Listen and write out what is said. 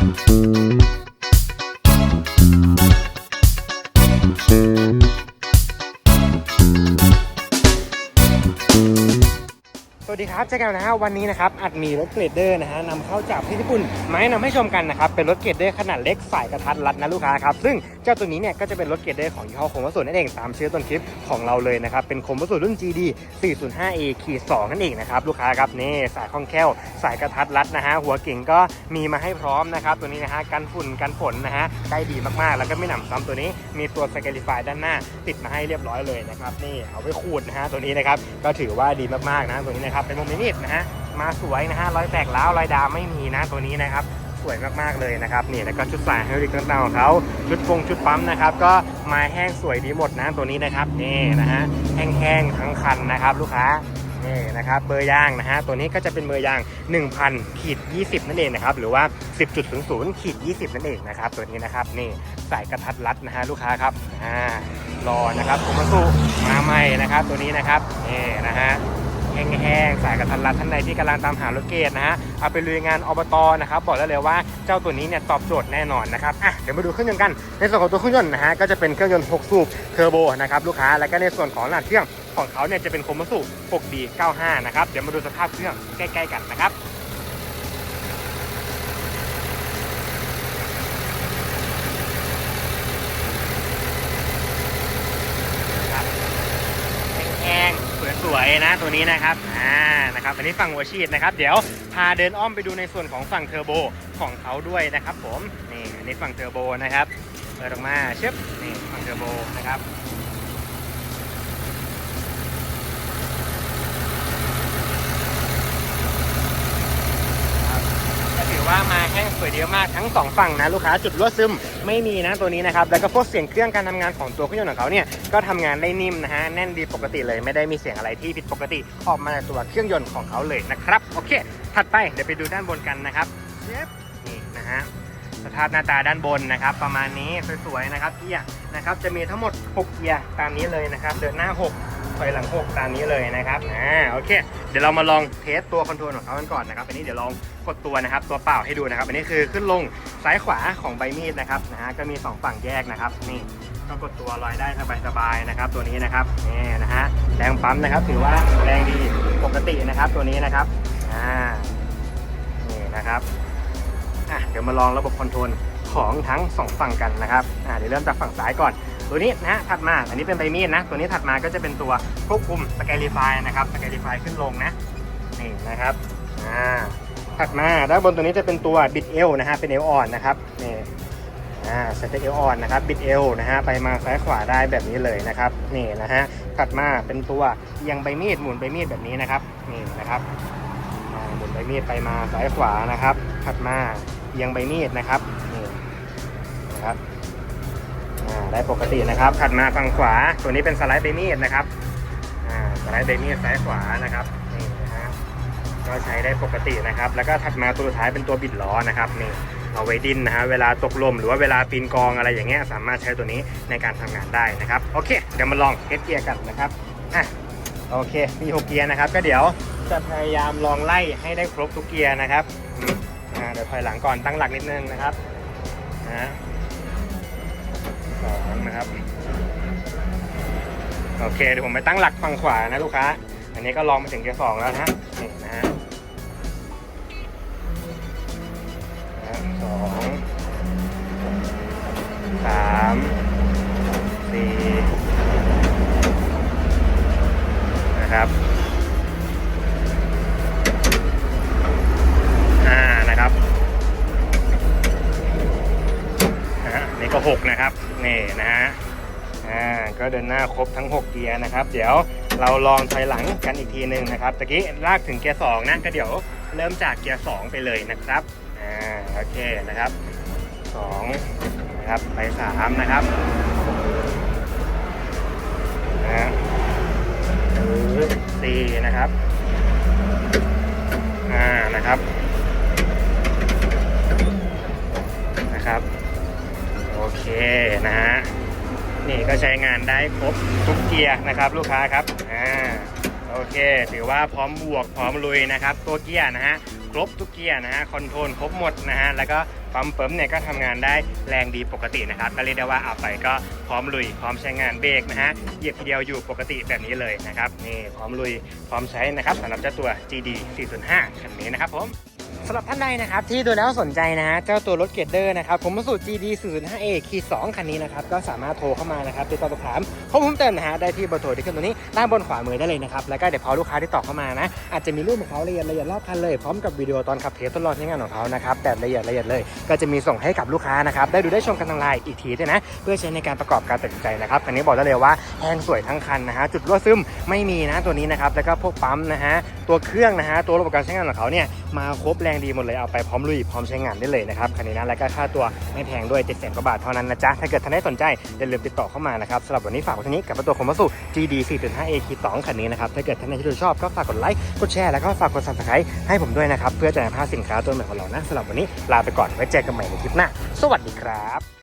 Thank you. ครับเจ๊แก้วนะฮะวันนี้นะครับอัดมีรถเกรดเดอร์นะฮะนำเข้าจากที่ญี่ปุ่นมาให้นำให้ชมกันนะครับเป็นรถเกรดเดอร์ขนาดเล็กสายกระทัดรัดนะลูกค้าครับซึ่งเจ้าตัวนี้เนี่ยก็จะเป็นรถเกรดเดอร์ของยี่ห้อคมวัสดุนั่นเองตามชื่อต้นคลิปของเราเลยนะครับเป็นคมวัสดุรุ่น GD 405A ขีด2นั่นเองนะครับลูกค้าครับนี่สายคล่องแคล่วสายกระทัดรัดนะฮะหัวเก่งก็มีมาให้พร้อมนะครับตัวนี้นะฮะกันฝุ่นกันฝนนะฮะได้ดีมากๆ แล้วก็ไม่หนำซ้ำตัวนี้ มีตัวสเกลิฟายด้านหน้า ติดมาให้เรียบร้อยเลยนะครับนี่เอาไว้ขูดนะฮะตัวนี้นะครับก็ถือว่าดีมากๆนะตัวนี้นะครับเป็นโมเมนิตนะฮะมาสวยนะฮะรอยแตกร้าวรอยดาไม่มีนะตัวนี้นะครับสวยมากๆเลยนะครับนี่แล้วก็ชุดสายไฮดรอลิกต่างๆของเขาชุดฟงชุดปั๊มนะครับ ก็มาแห้งสวยดีหมดนะตัวนี้นะครับนี่นะฮะแห้งๆทั้งคันนะครับ ลูกค้านี่นะครับเบอร์ยางนะฮะตัวนี้ก็จะเป็นเบอร์ยาง 1,000ขีด20 นั่นเองนะครับหรือว่า 10.00ขีด20 นั่นเองนะครับตัวนี้นะครับนี่สายกระทัดรัดนะฮะลูกค้าครับอ่ารอนะครับผมมาสู้มาใหม่นะครับตัวนี้นะครับนี่นะฮะ แห้งๆสายกระทันรัดท่านใดที่กำลังตามหารถเกตนะฮะเอาไปลุยงานอบตนะครับบอกได้เลยว่าเจ้าตัวนี้เนี่ยตอบโจทย์แน่นอนนะครับอะเดี๋ยวมาดูเครื่องยนต์กัน ในส่วนของตัวเครื่องยนต์นะฮะก็จะเป็นเครื่องยนต์ 6 สูบเทอร์โบนะครับลูกค้าแล้วก็ในส่วนของหน้าเครื่องของเขาเนี่ยจะเป็นโคมสูบ 6D95 นะครับเดี๋ยวมาดูสภาพเครื่องใกล้ ๆ กันนะครับ แห้งๆส วยนะตัวนี้นะครับอ่านะครับอันนี้ฝั่งหัวฉีดนะครับ เดี๋ยวพาเดินอ้อมไปดูในส่วนของฝั่งเทอร์โบของเขาด้วยนะครับ ผมนี่อันนี้ฝั่งเทอร์โบนะครับเปิดออกมาเชฟนี่ฝั่งเทอร์โบนะครับถือว่ามาแห้งสวยเดียวมากทั้งสองฝั่งนะลูกค้าจุดรั่วซึม ไม่มีนะตัวนี้นะครับ แล้วก็พวกเสียงเครื่องการทำงานของตัวเครื่องยนต์ของเขาเนี่ยก็ทำงานได้นิ่มนะฮะแน่นดีปกติเลยไม่ได้มีเสียงอะไรที่ผิดปกติออกมาจากตัวเครื่องยนต์ของเขาเลยนะครับโอเค ถัดไปเดี๋ยวไปดูด้านบนกันนะครับเชฟนี่นะฮะสภาพหน้าตาด้านบนนะครับ ประมาณนี้สวยๆนะครับเกียร์นะครับจะมีทั้งหมด 6 เกียร์ตามนี้เลยนะครับเดินหน้า 6 อยหลัง6ตามนี้เลยนะครับอ่าโอเค เดี๋ยวเรามาลองเทสตัวคอนโทรลของเขากันก่อนนะครับอันนี้เดี๋ยวลองกดตัวนะครับ ตัวเปล่าให้ดูนะครับ อันนี้คือขึ้นลงซ้ายขวาของใบมีดนะครับนะฮะก็มี 2 ฝั่งแยกนะครับนี่ก็กดตัวลอยได้สบายๆนะครับ ตัวนี้นะครับนี่นะฮะแรงปั๊มนะครับ ถือว่าแรงดีปกตินะครับ ตัวนี้นะครับอ่านี่นะครับอะเดี๋ยวมาลองระบบคอนโทรลของทั้ง 2 ฝั่งกันนะครับอ่าเดี๋ยวเริ่มจากฝั่งซ้ายก่อน ตัวนี้นะฮะถัดมาอันนี้เป็นใบมีดนะ ตัวนี้ถัดมาก็จะเป็นตัวควบคุมสกายรีไฟนะครับสกายรีไฟขึ้นลงนะนี่นะครับอ่าถัดมาด้านบนตัวนี้จะเป็นตัวบิดเอลนะฮะเป็นเอลอ่อนนะครับนี่อ่าเซตเอลอ่อนนะครับบิดเอลนะฮะไปมาซ้ายขวาได้แบบนี้เลยนะครับนี่นะฮะถัดมาเป็นตัวเอียงใบมีดหมุนใบมีดแบบนี้นะครับนี่นะครับหมุนใบมีดไปมาซ้ายขวานะครับ ถัดมาเอียงใบมีดนะครับนี่นะครับ ได้ปกตินะครับถัดมาฝั่งขวา ตัวนี้เป็นสไลด์ใบมีดนะครับสไลด์ใบมีดซ้ายขวานะครับนี่นะฮะก็ใช้ได้ปกตินะครับ แล้วก็ถัดมาตัวสุดท้ายเป็นตัวบิดล้อนะครับนี่เอาไว้ดินนะฮะเวลาตกลมหรือว่าเวลาปีนกองอะไรอย่างเงี้ยสามารถใช้ตัวนี้ในการทำงานได้นะครับโอเคเดี๋ยวมาลองเทสเกียร์กันนะครับอะโอเคมีหกเกียร์นะครับ ก็เดี๋ยวจะพยายามลองไล่ให้ได้ครบทุกเกียร์นะครับอ่าเดี๋ยวถอยหลังก่อนตั้งหลักนิดนึงนะครับนะ นะครับ โอเคเดี๋ยวผมไปตั้งหลักฝั่งขวานะลูกค้า อันนี้ก็ลองมาถึงเกียร์สองแล้วนะนี่นะฮะนะสองสามสี่นะครับ 6 นะครับนี่นะฮะอ่าก็เดินหน้าครบทั้ง 6 เกียร์นะครับ เดี๋ยวเราลองถอยหลังกันอีกทีหนึ่งนะครับตะกี้ลากถึงเกียร์2นะก็เดี๋ยวเริ่มจากเกียร์2ไปเลยนะครับอ่าโอเคนะครับ2นะครับไป3นะครับนะสี่นะครับอ่านะครับนะครับ นะฮะนี่ก็ใช้งานได้ครบทุกเกียร์นะครับลูกค้าครับอ่าโอเค ถือว่าพร้อมบวกพร้อมลุยนะครับ ตัวเกียร์นะฮะครบทุกเกียร์นะฮะคอนโทรลครบหมดนะฮะแล้วก็ปั๊มเปิมเนี่ยก็ทำงานได้แรงดีปกตินะครับก็เรียกได้ว่าเอาไปก็พร้อมลุย พร้อมใช้งานเบรกนะฮะเหยียบทีเดียวอยู่ปกติแบบนี้เลยนะครับนี่พร้อมลุยพร้อมใช้นะครับสำหรับเจ้าตัว GD 405คันนี้นะครับผม สำหรับท่านใดนะครับที่ดูแล้วสนใจนะเจ้าตัวรถเกรดเดอร์นะครับผมมาสู่ GD 405A คี2คันนี้นะครับก็สามารถโทรเข้ามานะครับติดต่อสอบถามข้อมูลเติมนะฮะได้ที่เบอร์โทรที่ขึ้นตรงนี้ด้านบนขวามือได้เลยนะครับแล้วก็เดี๋ยวพอลูกค้าที่ต่อเข้ามานะอาจจะมีรูปของเขาละเอียดละเอียดรอบคันเลยพร้อมกับวิดีโอตอนขับเทสทดลองใช้งานของเขานะครับแบบละเอียดละเอียดเลย ก็จะมีส่งให้กับลูกค้านะครับได้ดูได้ชมกันทางไลน์อีกทีด้วยนะเพื่อใช้ในการประกอบการตัดสินใจนะครับคันนี้บอกได้เลยว่าแห้งสวยทั้งคันนะฮะจุดรั่วซึมไม่มีนะตัวนี้นะครับแล้วก็พวกปั๊มนะฮะตัวเครื่องนะฮะตัวระบบการใช้งานของเขาเนี่ยมาครบแรงดีหมดเลยเอาไปพร้อมลุยพร้อมใช้งานได้เลยนะครับคันนี้นะแล้วก็ค่าตัวไม่แพงด้วย7 0 0 0 0กว่าบาทเท่านั้นนะจ๊ะถ้าเกิดท่านได้สนใจอย่าลืมติดต่อเข้ามานะครับสำหรับวันนี้ฝากไว้เท่านี้กับตัวของมัสุ GD 4.5A คี2คันนี้นะครับถ้าเกิดท่านใดที่ดูชอบก็ฝากกดไลค์กดแชร์แล้วก็ฝากกด subscribe ให้ผมด้วยนะครับเพื่อจะนำพาสินค้าตัวใหม่ของเรานะสำหรับวันนี้ลาไปก่อนไว้เจอกันใหม่ในคลิปหน้าสวัสดีครับ